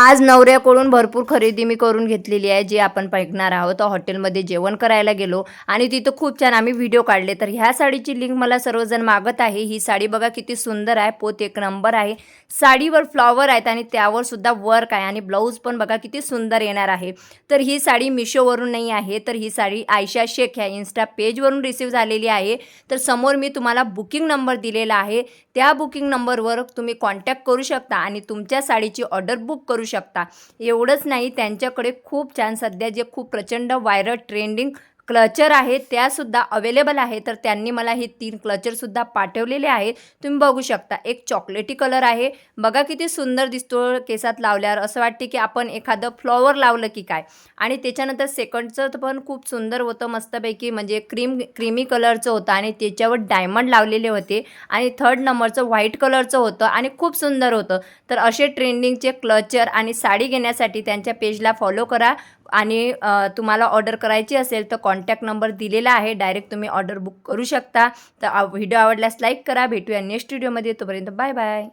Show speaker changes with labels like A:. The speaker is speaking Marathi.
A: आज नवऱ्याकडून भरपूर खरेदी मी करून घेतलेली आहे जी आपण ऐकणार आहोत. हॉटेलमध्ये जेवण करायला गेलो आणि तिथं खूप छान आम्ही व्हिडिओ काढले. तर ह्या साडीची लिंक मला सर्वजण मागत आहे. ही साडी बघा किती सुंदर आहे. पोत एक नंबर आहे. साडीवर फ्लॉवर आहेत आणि त्यावर सुद्धा वर्क आहे आणि ब्लाऊज पण बघा किती सुंदर येणार आहे. तर ही साडी मिशोवरून नाही आहे. तर ही साडी आयशा शेख ह्या इन्स्टा पेजवरून रिसीव झालेली आहे. तर समोर मी तुम्हाला बुकिंग नंबर दिलेला आहे. त्या बुकिंग नंबरवर तुम्ही कॉन्टॅक्ट करू शकता आणि तुमच्या साडीची ऑर्डर बुक करू शकता. एवढंच नाही त्यांच्याकडे खूप छान सध्या जे खूप प्रचंड व्हायरल ट्रेंडिंग क्लचर आहे त्यासुद्धा अवेलेबल आहे तर त्यांनी मला हे तीन क्लचरसुद्धा पाठवलेले आहेत. तुम्ही बघू शकता एक चॉकलेटी कलर आहे. बघा किती सुंदर दिसतो केसात लावल्यावर. असं वाटते की आपण एखादं फ्लॉवर लावलं की काय? आणि त्याच्यानंतर सेकंडचं पण खूप सुंदर होतं मस्तपैकी. म्हणजे क्रीम क्रीमी कलरचं होतं आणि त्याच्यावर डायमंड लावलेले होते. आणि थर्ड नंबरचं व्हाईट कलरचं होतं आणि खूप सुंदर होतं. तर असे ट्रेंडिंगचे क्लचर आणि साडी घेण्यासाठी त्यांच्या पेजला फॉलो करा. आणि तुम्हाला ऑर्डर करायची असेल तर कॉन्टॅक्ट नंबर दिलेला आहे. डायरेक्ट तुम्ही ऑर्डर बुक करू शकता. तर व्हिडिओ आवडल्यास लाईक करा. भेटूया नेक्स्ट व्हिडिओमध्ये तोपर्यंत बाय बाय